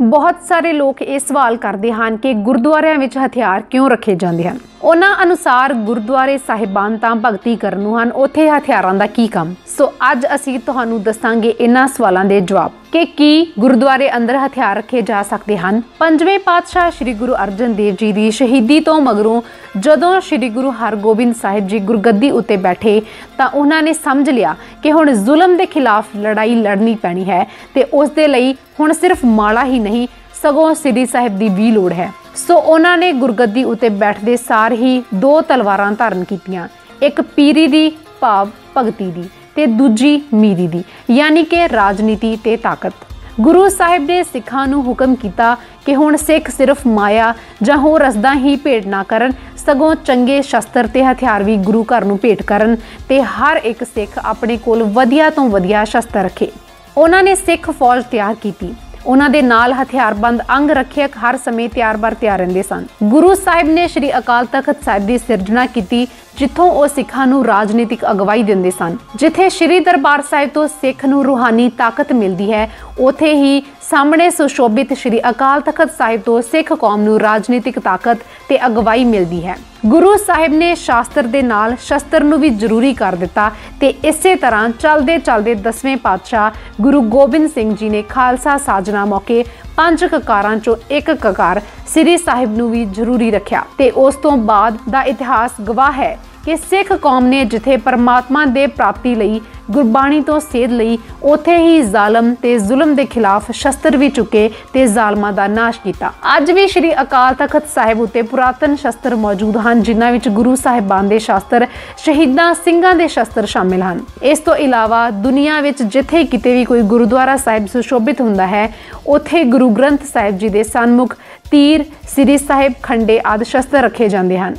ਬਹੁਤ ਸਾਰੇ ਲੋਕ ਇਹ ਸਵਾਲ ਕਰਦੇ ਹਨ ਕਿ ਗੁਰਦੁਆਰਿਆਂ ਵਿੱਚ ਹਥਿਆਰ ਕਿਉਂ ਰੱਖੇ ਜਾਂਦੇ ਹਨ? ਉਹਨਾਂ ਅਨੁਸਾਰ ਗੁਰਦੁਆਰੇ ਸਾਹਿਬਾਨ ਤਾਂ ਭਗਤੀ ਕਰਨ ਨੂੰ ਹਨ, ਉੱਥੇ ਹਥਿਆਰਾਂ ਦਾ ਕੀ ਕੰਮ? ਸੋ ਅੱਜ ਅਸੀਂ ਤੁਹਾਨੂੰ ਦੱਸਾਂਗੇ ਇਹਨਾਂ ਸਵਾਲਾਂ ਦੇ ਜਵਾਬ ਕਿ ਕੀ ਗੁਰਦੁਆਰੇ ਅੰਦਰ ਹਥਿਆਰ ਰੱਖੇ ਜਾ ਸਕਦੇ ਹਨ? ਪੰਜਵੇਂ ਪਾਤਸ਼ਾਹ ਸ੍ਰੀ ਗੁਰੂ ਅਰਜਨ ਦੇਵ ਜੀ ਦੀ ਸ਼ਹੀਦੀ ਤੋਂ ਮਗਰੋਂ ਜਦੋਂ ਸ੍ਰੀ ਗੁਰੂ ਹਰਗੋਬਿੰਦ ਸਾਹਿਬ ਜੀ ਗੁਰਗੱਦੀ ਉੱਤੇ ਬੈਠੇ ਤਾਂ ਉਹਨਾਂ ਨੇ ਸਮਝ ਲਿਆ ਕਿ ਹੁਣ ਜ਼ੁਲਮ ਦੇ ਖਿਲਾਫ ਲੜਾਈ ਲੜਨੀ ਪੈਣੀ ਹੈ ਤੇ ਉਸ ਦੇ ਲਈ ਹੁਣ ਸਿਰਫ ਮਾਲਾ ਹੀ ਨਹੀਂ, ਸਗੋਂ ਸ੍ਰੀ ਸਾਹਿਬ ਦੀ ਵੀ ਲੋੜ ਹੈ। ਸੋ ਉਹਨਾਂ ਨੇ ਗੁਰਗੱਦੀ ਉੱਤੇ ਬੈਠਦੇ ਸਾਰ ਹੀ ਦੋ ਤਲਵਾਰਾਂ ਧਾਰਨ ਕੀਤੀਆਂ, ਇੱਕ ਪੀਰੀ ਦੀ, ਭਾਵ ਭਗਤੀ ਦੀ ਤੇ ਦੂਜੀ ਮੀਰੀ ਦੀ, ਯਾਨੀ ਕਿ ਰਾਜਨੀਤੀ ਤੇ ਤਾਕਤ। ਗੁਰੂ ਸਾਹਿਬ ਨੇ ਸਿੱਖਾਂ ਨੂੰ ਹੁਕਮ ਕੀਤਾ ਕਿ ਹੁਣ ਸਿੱਖ ਸਿਰਫ ਮਾਇਆ ਜਾਂ ਹੋਰ ਰਸਦਾਂ ਹੀ ਭੇਟ ਨਾ ਕਰਨ, ਸਗੋਂ ਚੰਗੇ ਸ਼ਸਤਰ ਤੇ ਹਥਿਆਰ ਵੀ ਗੁਰੂ ਘਰ ਨੂੰ ਭੇਟ ਕਰਨ ਤੇ ਹਰ ਇੱਕ ਸਿੱਖ ਆਪਣੇ ਕੋਲ ਵਧੀਆ ਤੋਂ ਵਧੀਆ ਸ਼ਸਤਰ ਰੱਖੇ। ਉਹਨਾਂ ਨੇ ਸਿੱਖ ਫੌਜ ਤਿਆਰ ਕੀਤੀ। ਉਹਨਾਂ ਦੇ ਨਾਲ ਹਥਿਆਰਬੰਦ ਅੰਗ ਰੱਖਿਅਕ ਹਰ ਸਮੇਂ ਤਿਆਰ-ਬਰ ਤਿਆਰ ਰਹਿੰਦੇ ਸਨ। ਗੁਰੂ ਸਾਹਿਬ ਨੇ ਸ੍ਰੀ ਅਕਾਲ ਤਖਤ ਸਾਹਿਬ ਦੀ ਸਿਰਜਣਾ ਕੀਤੀ, ਜਿੱਥੋਂ ਉਹ ਸਿੱਖਾਂ ਨੂੰ ਰਾਜਨੀਤਿਕ ਅਗਵਾਈ ਦਿੰਦੇ ਸਨ। ਜਿੱਥੇ ਸ੍ਰੀ ਦਰਬਾਰ ਸਾਹਿਬ ਤੋਂ ਸਿੱਖ ਨੂੰ ਰੂਹਾਨੀ ਤਾਕਤ ਮਿਲਦੀ ਹੈ, ਉਥੇ ਹੀ ਸਾਹਮਣੇ ਸੁਸ਼ੋਭਿਤ ਸ੍ਰੀ ਅਕਾਲ ਤਖਤ ਸਾਹਿਬ ਤੋਂ ਸਿੱਖ ਕੌਮ ਨੂੰ ਰਾਜਨੀਤਿਕ ਤਾਕਤ ਤੇ ਅਗਵਾਈ ਮਿਲਦੀ ਹੈ। ਗੁਰੂ ਸਾਹਿਬ ਨੇ ਸ਼ਾਸਤਰ ਦੇ ਨਾਲ ਸ਼ਸਤਰ ਨੂੰ ਵੀ ਜ਼ਰੂਰੀ ਕਰ ਦਿੱਤਾ ਤੇ ਇਸੇ ਤਰ੍ਹਾਂ ਚੱਲਦੇ ਚੱਲਦੇ 10ਵੇਂ ਪਾਤਸ਼ਾਹ ਗੁਰੂ ਗੋਬਿੰਦ ਸਿੰਘ ਜੀ ਨੇ ਖਾਲਸਾ ਸਾਜਨਾ ਮੌਕੇ ਪੰਜ ਕਕਾਰਾਂ ਚੋਂ ਇੱਕ ਕਕਾਰ ਸ੍ਰੀ ਸਾਹਿਬ ਨੂੰ ਵੀ ਜ਼ਰੂਰੀ ਰੱਖਿਆ ਤੇ ਉਸ ਤੋਂ ਬਾਅਦ ਦਾ ਇਤਿਹਾਸ ਗਵਾਹ ਹੈ। ਕਿ ਸਿੱਖ ਕੌਮ ਨੇ ਜਿੱਥੇ ਪਰਮਾਤਮਾ ਦੇ ਪ੍ਰਾਪਤੀ ਲਈ ਗੁਰਬਾਣੀ ਤੋਂ ਸੇਧ ਲਈ, ਉਥੇ ਹੀ ਜ਼ਾਲਮ ਤੇ ਜ਼ੁਲਮ ਦੇ ਖਿਲਾਫ ਸ਼ਸਤਰ ਵੀ ਚੁੱਕੇ ਤੇ ਜ਼ਾਲਮਾਂ ਦਾ ਨਾਸ਼ ਕੀਤਾ। ਅੱਜ ਵੀ ਸ੍ਰੀ ਅਕਾਲ ਤਖਤ ਸਾਹਿਬ ਉਤੇ ਪੁਰਾਤਨ ਸ਼ਸਤਰ ਮੌਜੂਦ ਹਨ, ਜਿਨ੍ਹਾਂ ਵਿੱਚ ਗੁਰੂ ਸਾਹਿਬਾਨ ਦੇ ਸ਼ਸਤਰ, ਸ਼ਹੀਦਾਂ ਸਿੰਘਾਂ ਦੇ ਸ਼ਸਤਰ ਸ਼ਾਮਿਲ ਹਨ। ਇਸ ਤੋਂ ਇਲਾਵਾ ਦੁਨੀਆ ਵਿੱਚ ਜਿੱਥੇ ਕਿਤੇ ਵੀ ਕੋਈ ਗੁਰਦੁਆਰਾ ਸਾਹਿਬ ਸੁਸ਼ੋਭਿਤ ਹੁੰਦਾ ਹੈ, ਉਥੇ ਗੁਰੂ ਗ੍ਰੰਥ ਸਾਹਿਬ ਜੀ ਦੇ ਸਨਮੁਖ ਤੀਰ, ਸ੍ਰੀ ਸਾਹਿਬ ਖੰਡੇ ਆਦਿ ਸ਼ਸਤਰ ਰੱਖੇ ਜਾਂਦੇ ਹਨ।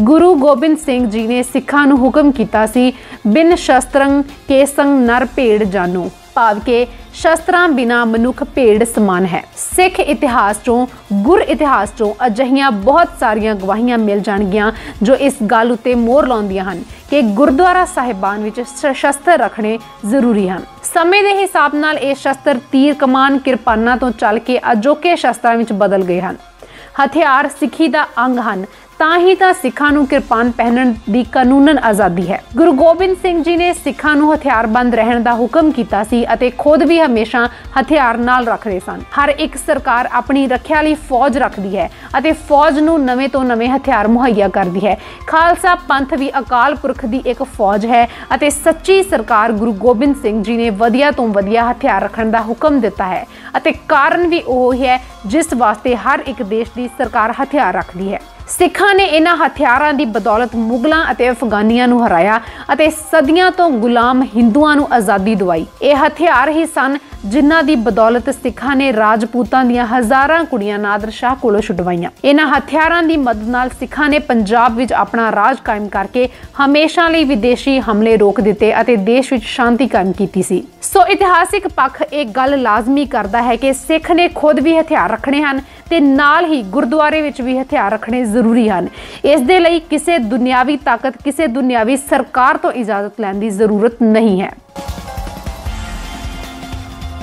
ਗੁਰੂ ਗੋਬਿੰਦ ਸਿੰਘ ਜੀ ਨੇ ਸਿੱਖਾਂ ਨੂੰ ਹੁਕਮ ਕੀਤਾ ਸੀ, ਬਿਨ ਸ਼ਸਤਰੰ ਕੇ ਸੰਗ ਨਰ ਭੇੜ ਜਾਨੋ। ਭਾਵ ਕਿ ਸ਼ਸਤਰਾਂ ਬਿਨਾ ਮਨੁੱਖ ਭੇੜ ਸਮਾਨ ਹੈ। ਸਿੱਖ ਇਤਿਹਾਸ ਚੋਂ, ਗੁਰ ਇਤਿਹਾਸ ਚੋਂ ਅਜਹੀਆਂ ਬਹੁਤ ਸਾਰੀਆਂ ਗਵਾਹੀਆਂ ਮਿਲ ਜਾਣਗੀਆਂ ਜੋ ਇਸ ਗੱਲ ਉੱਤੇ ਮੋਹਰ ਲਾਉਂਦੀਆਂ ਹਨ ਕਿ ਗੁਰਦੁਆਰਾ ਸਾਹਿਬਾਨ ਵਿੱਚ ਸ਼ਸਤਰ ਰੱਖਣੇ ਜ਼ਰੂਰੀ ਹਨ। ਸਮੇਂ ਦੇ ਹਿਸਾਬ ਨਾਲ ਇਹ ਸ਼ਸਤਰ ਤੀਰ ਕਮਾਨ ਕਿਰਪਾਨਾਂ ਤੋਂ ਚੱਲ ਕੇ ਅਜੋਕੇ ਸ਼ਸਤਰਾਂ ਵਿੱਚ ਬਦਲ ਗਏ ਹਨ। ਹਥਿਆਰ ਸਿੱਖੀ ਦਾ ਅੰਗ ਹਨ। ਤਾਂ ਹੀ ਤਾਂ ਸਿੱਖਾਂ ਨੂੰ ਕਿਰਪਾਨ ਪਹਿਨਣ ਦੀ ਕਾਨੂੰਨਨ ਆਜ਼ਾਦੀ ਹੈ। ਗੁਰੂ ਗੋਬਿੰਦ ਸਿੰਘ ਜੀ ਨੇ ਸਿੱਖਾਂ ਨੂੰ ਹਥਿਆਰਬੰਦ ਰਹਿਣ ਦਾ ਹੁਕਮ ਕੀਤਾ ਸੀ ਅਤੇ ਖੁਦ ਵੀ ਹਮੇਸ਼ਾ ਹਥਿਆਰ ਨਾਲ ਰੱਖਦੇ ਸਨ। ਹਰ ਇੱਕ ਸਰਕਾਰ ਆਪਣੀ ਰੱਖਿਆ ਲਈ ਫੌਜ ਰੱਖਦੀ ਹੈ ਅਤੇ ਫੌਜ ਨੂੰ ਨਵੇਂ ਤੋਂ ਨਵੇਂ ਹਥਿਆਰ ਮੁਹੱਈਆ ਕਰਦੀ ਹੈ। ਖਾਲਸਾ ਪੰਥ ਵੀ ਅਕਾਲ ਪੁਰਖ ਦੀ ਇੱਕ ਫੌਜ ਹੈ ਅਤੇ ਸੱਚੀ ਸਰਕਾਰ ਗੁਰੂ ਗੋਬਿੰਦ ਸਿੰਘ ਜੀ ਨੇ ਵਧੀਆ ਤੋਂ ਵਧੀਆ ਹਥਿਆਰ ਰੱਖਣ ਦਾ ਹੁਕਮ ਦਿੱਤਾ ਹੈ। ਅਤੇ ਕਾਰਨ ਵੀ ਉਹ ਹੈ ਜਿਸ ਵਾਸਤੇ ਹਰ ਇੱਕ ਦੇਸ਼ ਦੀ ਸਰਕਾਰ ਹਥਿਆਰ ਰੱਖਦੀ ਹੈ। ਸਿੱਖਾਂ ਨੇ ਇਹਨਾਂ ਹਥਿਆਰਾਂ ਦੀ ਬਦੌਲਤ ਮੁਗਲਾਂ ਅਤੇ ਅਫਗਾਨੀਆਂ ਨੂੰ ਹਰਾਇਆ ਅਤੇ ਸਦੀਆਂ ਤੋਂ ਗੁਲਾਮ ਹਿੰਦੂਆਂ ਨੂੰ ਆਜ਼ਾਦੀ ਦਿਵਾਈ। ਇਹ ਹਥਿਆਰ ਹੀ ਸਨ ਜਿਨ੍ਹਾਂ ਦੀ ਬਦੌਲਤ ਸਿੱਖਾਂ ਨੇ ਰਾਜਪੂਤਾਂ ਦੀਆਂ ਹਜ਼ਾਰਾਂ ਕੁੜੀਆਂ ਨਾਦਰ ਸ਼ਾਹ ਕੋਲੋਂ ਛੁਡਵਾਈਆਂ। ਇਹਨਾਂ ਹਥਿਆਰਾਂ ਦੀ ਮਦਦ ਨਾਲ ਸਿੱਖਾਂ ਨੇ ਪੰਜਾਬ ਵਿੱਚ ਆਪਣਾ ਰਾਜ ਕਾਇਮ ਕਰਕੇ ਹਮੇਸ਼ਾ ਲਈ ਵਿਦੇਸ਼ੀ ਹਮਲੇ ਰੋਕ ਦਿੱਤੇ ਅਤੇ ਦੇਸ਼ ਵਿੱਚ ਸ਼ਾਂਤੀ ਕਾਇਮ ਕੀਤੀ ਸੀ। ਸੋ ਇਤਿਹਾਸਿਕ ਪੱਖ ਇਹ ਗੱਲ ਲਾਜ਼ਮੀ ਕਰਦਾ ਹੈ ਕਿ ਸਿੱਖ ਨੇ ਖੁਦ ਵੀ ਹਥਿਆਰ ਰੱਖਣੇ ਹਨ ਤੇ ਨਾਲ ਹੀ ਗੁਰਦੁਆਰੇ ਵਿੱਚ ਵੀ ਹਥਿਆਰ ਰੱਖਣੇ ਜ਼ਰੂਰੀ ਹਨ। ਇਸ ਦੇ ਲਈ ਕਿਸੇ ਦੁਨਿਆਵੀ ਤਾਕਤ, ਕਿਸੇ ਦੁਨਿਆਵੀ ਸਰਕਾਰ ਤੋਂ ਇਜਾਜ਼ਤ ਲੈਣ ਦੀ ਜ਼ਰੂਰਤ ਨਹੀਂ ਹੈ।